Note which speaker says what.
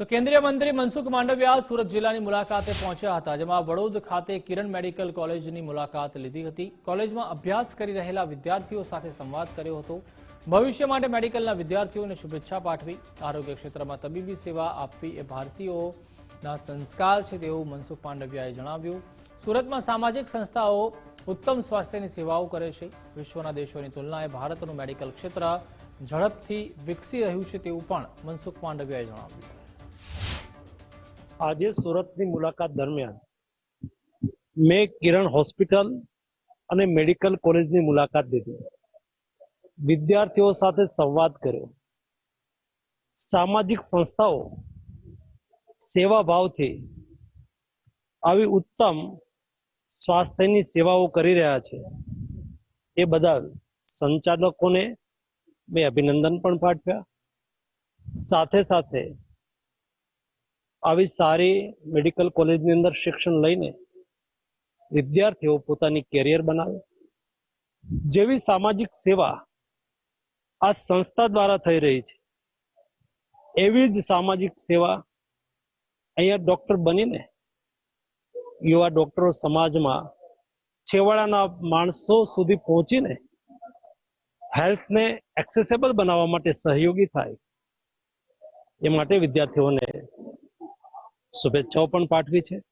Speaker 1: તો કેન્દ્રીય મંત્રી મનસુખ માંડવિયા સુરત જિલ્લાની મુલાકાતે પહોંચ્યા હતા, જેમાં વડોદ ખાતે કિરણ મેડિકલ કોલેજની મુલાકાત લીધી હતી. કોલેજમાં અભ્યાસ કરી રહેલા વિદ્યાર્થીઓ સાથે સંવાદ કર્યો હતો. ભવિષ્ય માટે મેડિકલના વિદ્યાર્થીઓને શુભેચ્છા પાઠવી, આરોગ્ય ક્ષેત્રમાં તબીબી સેવા આપવી એ ભારતીયોના સંસ્કાર છે તેવું મનસુખ માંડવિયાએ જણાવ્યું. સુરતમાં સામાજિક સંસ્થાઓ ઉત્તમ સ્વાસ્થ્યની સેવાઓ કરે છે. વિશ્વના દેશોની તુલનાએ ભારતનું મેડિકલ ક્ષેત્ર ઝડપથી વિકસી રહ્યું છે તેવું પણ મનસુખ માંડવિયાએ જણાવ્યું.
Speaker 2: આજે સુરતની મુલાકાત દરમિયાન મેં કિરણ હોસ્પિટલ અને મેડિકલ કોલેજની મુલાકાત લીધી. વિદ્યાર્થીઓ સાથે સંવાદ કર્યો. સામાજિક સંસ્થાઓ સેવા ભાવથી આવી ઉત્તમ સ્વાસ્થ્યની સેવાઓ કરી રહ્યા છે. એ બદલ સંચાલકોને મેં અભિનંદન પણ પાઠવ્યા. સાથે સાથે આવી સારી મેડિકલ કોલેજની અંદર શિક્ષણ લઈને વિદ્યાર્થીઓ પોતાની કેરિયર બનાવે. જેવી સામાજિક સેવા આ સંસ્થા દ્વારા થઈ રહી છે, એવી જ સામાજિક સેવા અહીંયા ડોક્ટર બનીને યુવા ડોક્ટરો સમાજમાં છેવાડાના માણસો સુધી પહોંચીને હેલ્થને એક્સેસેબલ બનાવવા માટે સહયોગી થાય, એ માટે વિદ્યાર્થીઓને શુભેચ્છાઓ પણ પાઠવી છે.